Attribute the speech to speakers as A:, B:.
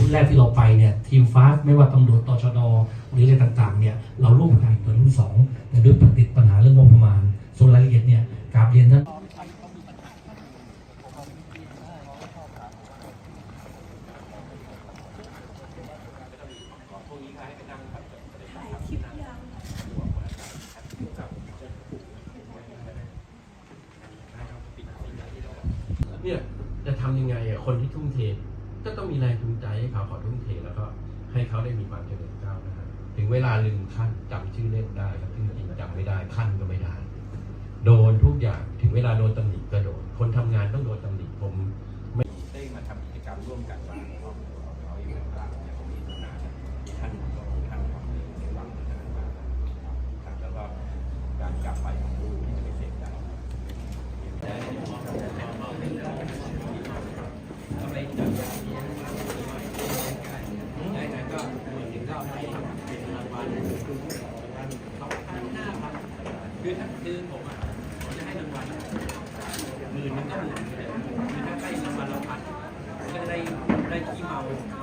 A: ุแรกที่เราไปเนี่ยทีมฟ้าไม่ว่าตำรวจตชดหรืออะไรต่างๆเนี่ยเราร่วมกันตัวรุ่นสองแต่ด้วยติดปัญหาเรื่องงบประมาณ ส่วนรายละเอียดเนี่ยกราบเรียนท่าน
B: เนี่ยจะทำยังไงอะคนที่ทุ่มเท ก็ต้องมีแรงจูงใจให้เขาขอทุ่มเทแล้วก็ให้เขาได้มีความเจริญก้าวหน้าถึงเวลาลืมขั้นจำชื่อเล่นได้ครับจริงจำไม่ได้ขั้นก็ไม่ได้ โดนทุกอย่างถึงเวลาโดนตำหนิก็โดนคนทำงานต้องโดนตำหนิผมไม่ได้มาทำกิจกรรมร่วมกันบ้างเขาเขาอยู่ในบ้านเนี่ยผมมีปัญหามีท่านก็ท่านของในวังนะครับแล้วก็การกลับไปของลูกที่จะไปเสร็จได้
C: ค
B: ือ
C: ถ้าคือผมอะผมจะให้รางวัลหมื่นนึงก็หมื่นหนึ่ลยคือถ้าได้รางวัลราพันก็จะได้ได้ขี้เมาไป